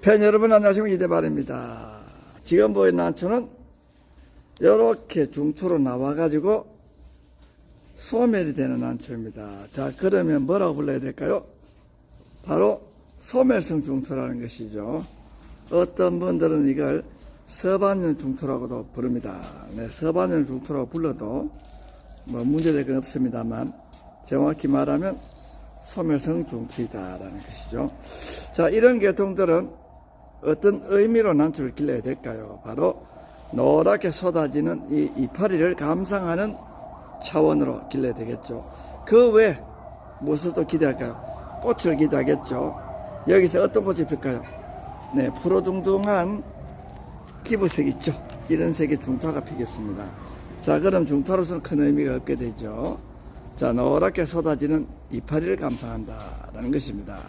팬 여러분 안녕하십니까 이대발입니다. 지금 보이는 난초는 이렇게 중토로 나와가지고 소멸이 되는 난초입니다. 자 그러면 뭐라고 불러야 될까요? 바로 소멸성 중토라는 것이죠. 어떤 분들은 이걸 서반연 중토라고도 부릅니다. 네, 서반연 중토라고 불러도 뭐 문제될 건 없습니다만 정확히 말하면 소멸성 중투이다라는 것이죠. 자, 이런 계통들은 어떤 의미로 난초를 길러야 될까요? 바로 노랗게 쏟아지는 이 이파리를 감상하는 차원으로 길러야 되겠죠. 그 외 무엇을 또 기대할까요? 꽃을 기대하겠죠. 여기서 어떤 꽃이 필까요? 네, 푸르둥둥한 기부색 있죠. 이런 색의 중타가 피겠습니다. 자, 그럼 중타로서는 큰 의미가 없게 되죠. 자, 노랗게 쏟아지는 이파리를 감상한다라는 것입니다.